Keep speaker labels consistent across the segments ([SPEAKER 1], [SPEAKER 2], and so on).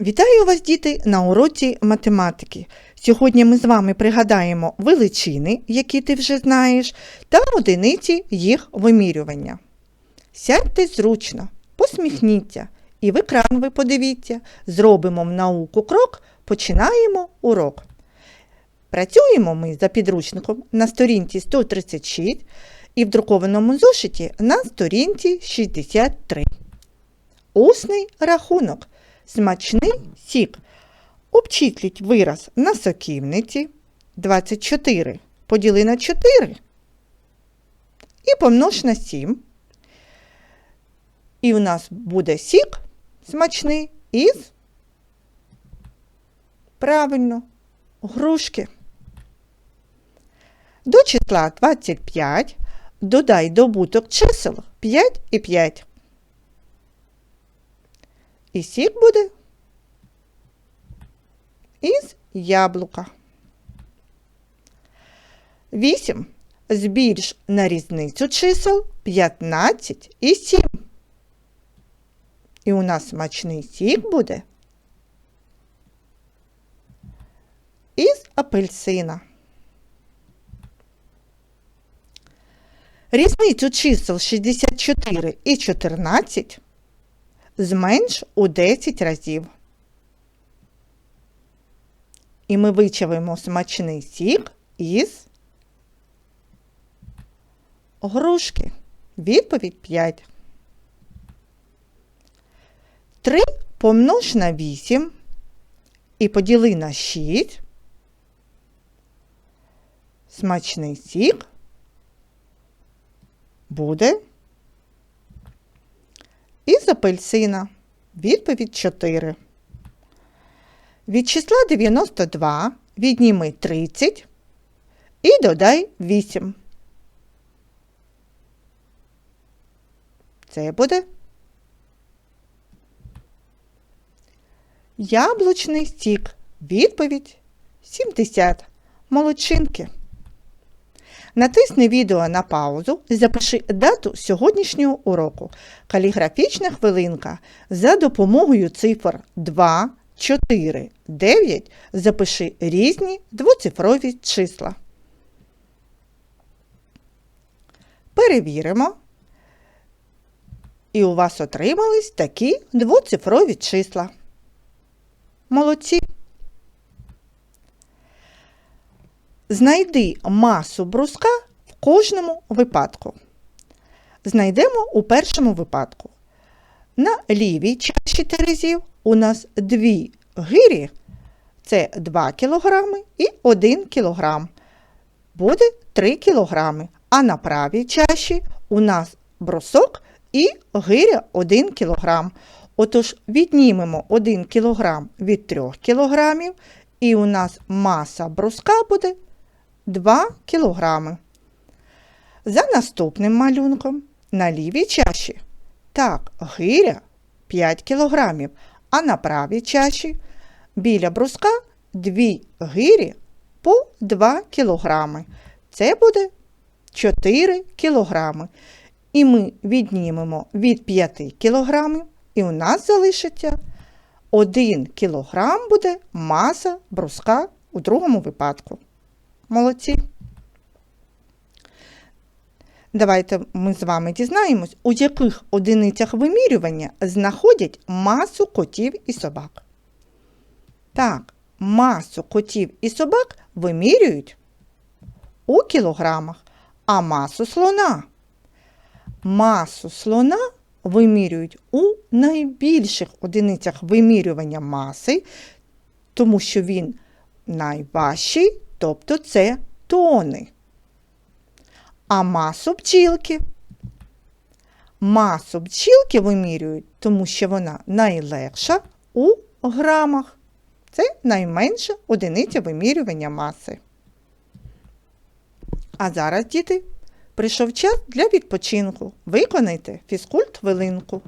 [SPEAKER 1] Вітаю вас, діти, на уроці математики. Сьогодні ми з вами пригадаємо величини, які ти вже знаєш, та одиниці їх вимірювання. Сядьте зручно, посміхніться і в екран ви подивіться. Зробимо в науку крок, починаємо урок. Працюємо ми за підручником на сторінці 136 і в друкованому зошиті на сторінці 63. Усний рахунок. Смачний сік. Обчисліть вираз на соківниці 24 поділи на 4 і помнож на 7. І у нас буде сік смачний із правильно грушки. До числа 25 додай добуток чисел 5 і 5. І сік буде із яблука. 8. Збільш на різницю чисел 15 і 7. І у нас смачний сік буде із апельсина. Різницю чисел 64 і 14 зменш у 10 разів. І ми вичавимо смачний сік із грушки. Відповідь 5. 3 помнож на 8 і поділи на 6. Смачний сік буде із апельсина. Відповідь 4. Від числа 92 відніми 30 і додай 8. Це буде яблучний сік. Відповідь 70. Молодчинки. Натисни відео на паузу і запиши дату сьогоднішнього уроку. Каліграфічна хвилинка за допомогою цифр 2, 4, 9 запиши різні двоцифрові числа. Перевіримо. І у вас отримались такі двоцифрові числа. Молодці. Знайди масу бруска в кожному випадку. Знайдемо у першому випадку. На лівій чаші терезів у нас дві гирі, це 2 кг і 1 кг. Буде 3 кг. А на правій чаші у нас брусок і гиря 1 кг. Отож, віднімемо 1 кг від 3 кг, і у нас маса бруска буде 2 кг. За наступним малюнком на лівій чаші. Так, гиря 5 кг, а на правій чаші біля бруска 2 гирі по 2 кг. Це буде 4 кг. І ми віднімемо від 5 кг, і у нас залишиться 1 кг буде маса бруска у другому випадку. Молодці. Давайте ми з вами дізнаємось, у яких одиницях вимірювання знаходять масу котів і собак. Так, масу котів і собак вимірюють у кілограмах, а масу слона. Масу слона вимірюють у найбільших одиницях вимірювання маси, тому що він найважчий, тобто це тони. А масу бджілки. Масу бджілки вимірюють, тому що вона найлегша у грамах. Це найменша одиниця вимірювання маси. А зараз, діти, прийшов час для відпочинку. Виконайте фізкульт хвилинку.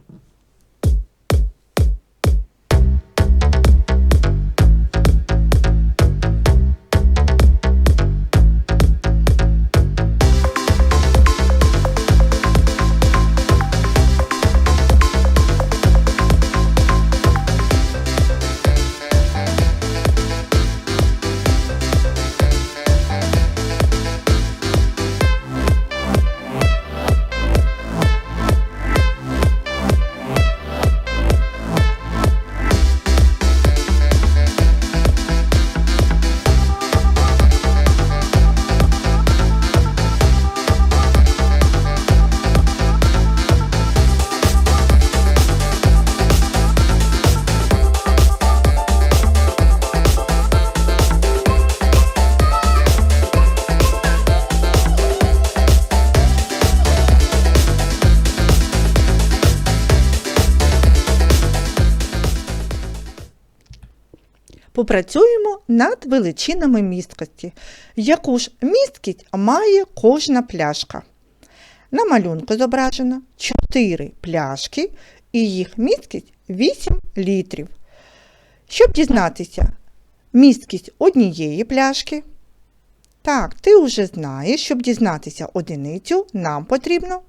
[SPEAKER 1] Попрацюємо над величинами місткості. Яку ж місткість має кожна пляшка? На малюнку зображено 4 пляшки і їх місткість 8 літрів. Щоб дізнатися місткість однієї пляшки, так, ти вже знаєш, щоб дізнатися одиницю, нам потрібно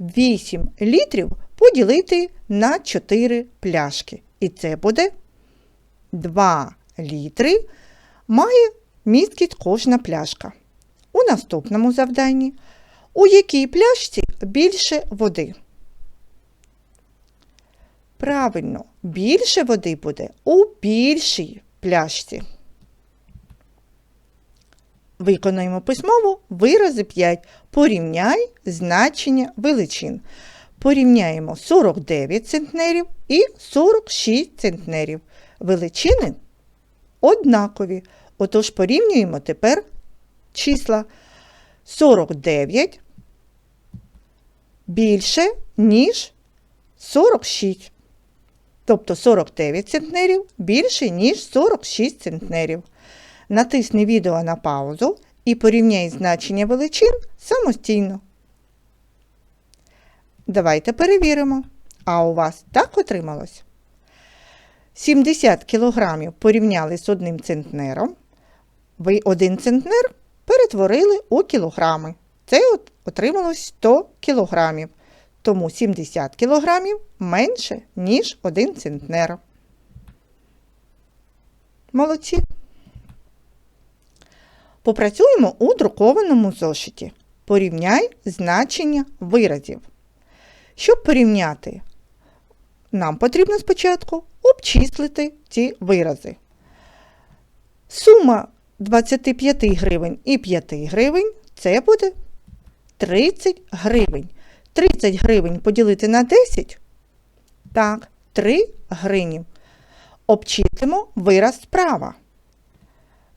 [SPEAKER 1] 8 літрів поділити на 4 пляшки. І це буде 2 літри має місткість кожна пляшка. У наступному завданні у якій пляшці більше води? Правильно, більше води буде у більшій пляшці. Виконуємо письмово вирази 5. Порівняй значення величин. Порівняємо 49 центнерів і 46 центнерів. Величини однакові. Отож порівнюємо тепер числа 49 більше, ніж 46. Тобто 49 центнерів більше, ніж 46 центнерів. Натисни відео на паузу і порівняй значення величин самостійно. Давайте перевіримо. А у вас так отрималось? 70 кг порівняли з одним центнером. Ви один центнер перетворили у кілограми. Це от отрималось 100 кілограмів. Тому 70 кілограмів менше, ніж 1 центнер. Молодці. Попрацюємо у друкованому зошиті. Порівняй значення виразів. Щоб порівняти, нам потрібно спочатку обчислити ці вирази. Сума 25 гривень і 5 гривень це буде 30 гривень. 30 гривень поділити на 10. Так, 3 гривні. Обчислимо вираз справа.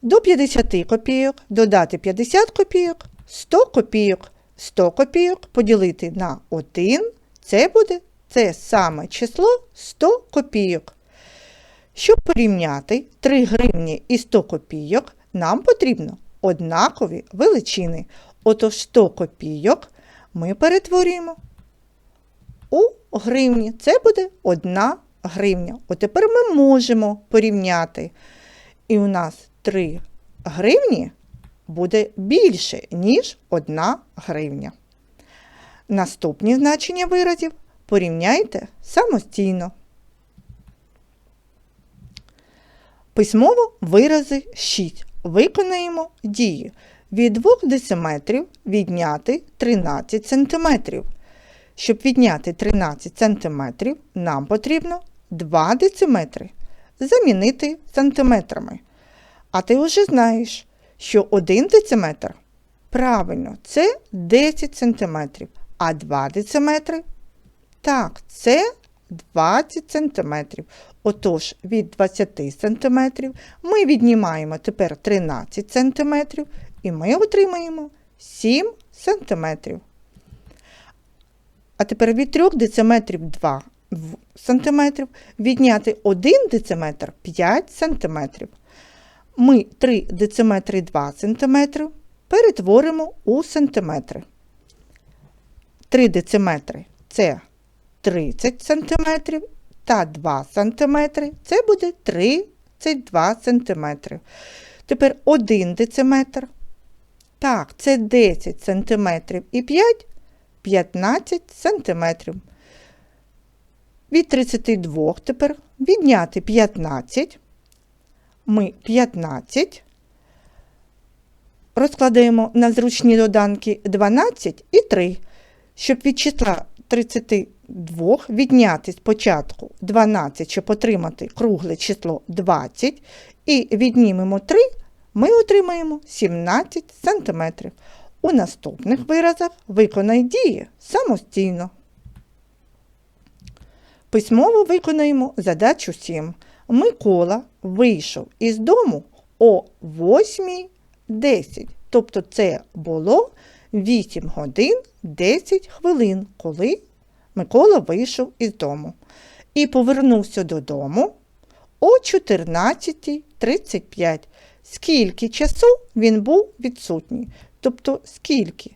[SPEAKER 1] До 50 копійок додати 50 копійок, 100 копійок. 100 копійок поділити на 1. Це буде це саме число 100 копійок. Щоб порівняти 3 гривні і 100 копійок, нам потрібно однакові величини. Отож 100 копійок ми перетворюємо у гривні. Це буде 1 гривня. От тепер ми можемо порівняти. І у нас 3 гривні буде більше, ніж 1 гривня. Наступні значення виразів порівняйте самостійно. Письмово вирази 6. Виконаємо дії. Від 2 дециметрів відняти 13 см. Щоб відняти 13 см, нам потрібно 2 дециметри замінити сантиметрами. А ти вже знаєш, що 1 дециметр правильно, це 10 см, а 2 дециметри так, це 20 см. Отож, від 20 см ми віднімаємо тепер 13 см і ми отримаємо 7 см. А тепер від 3 дециметрів 2 см відняти 1 дециметр 5 см. Ми 3 дециметри 2 см перетворимо у сантиметри. 3 дециметри це 30 см та 2 см це буде 32 см. Тепер 1 дециметр. Так, це 10 см і 5 15 см. Від 32 тепер відняти 15. Ми 15. Розкладаємо на зручні доданки 12 і 3, щоб від числа 32 відняти спочатку 12, щоб отримати кругле число 20, і віднімемо 3, ми отримаємо 17 см. У наступних виразах виконай дії самостійно. Письмово виконаємо задачу 7. Микола вийшов із дому о 8.10. Тобто це було 8 годин 10 хвилин, коли Микола вийшов із дому. І повернувся додому о 14.35. Скільки часу він був відсутній? Тобто, скільки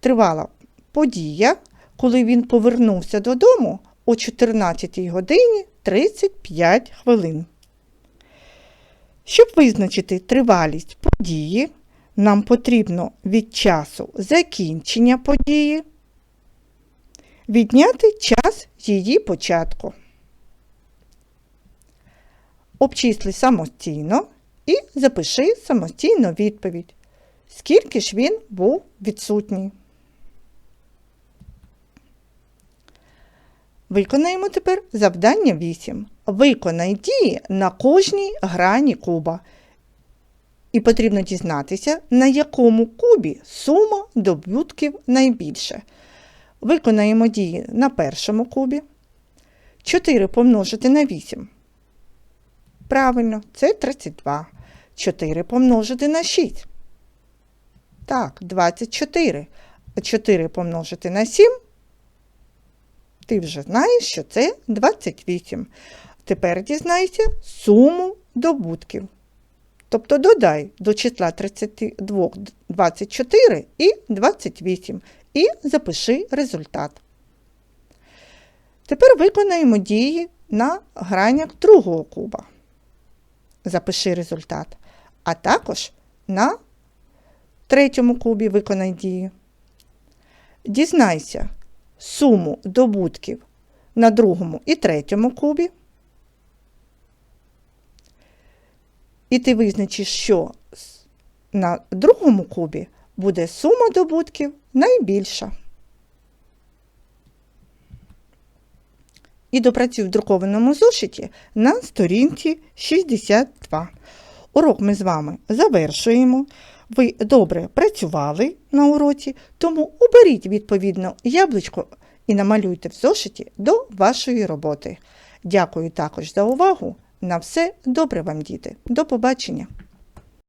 [SPEAKER 1] тривала подія, коли він повернувся додому о 14 годині 35 хвилин. Щоб визначити тривалість події, нам потрібно від часу закінчення події відняти час її початку. Обчисли самостійно і запиши самостійно відповідь. Скільки ж він був відсутній? Виконаємо тепер завдання 8. Виконай дії на кожній грані куба. І потрібно дізнатися, на якому кубі сума добутків найбільше. Виконаємо дії на першому кубі. 4 помножити на 8. Правильно, це 32. 4 помножити на 6. Так, 24. 4 помножити на 7. Ти вже знаєш, що це 28. Тепер дізнайся суму добутків. Тобто додай до числа 32 24 і 28 і запиши результат. Тепер виконаємо дії на гранях другого куба. Запиши результат. А також на третьому кубі виконай дії. Дізнайся суму добутків на другому і третьому кубі. І ти визначиш, що на другому кубі буде сума добутків найбільша. І допрацюй в друкованому зошиті на сторінці 62. Урок ми з вами завершуємо. Ви добре працювали на уроці, тому оберіть відповідно яблучко і намалюйте в зошиті до вашої роботи. Дякую також за увагу. На все добре вам, діти. До побачення!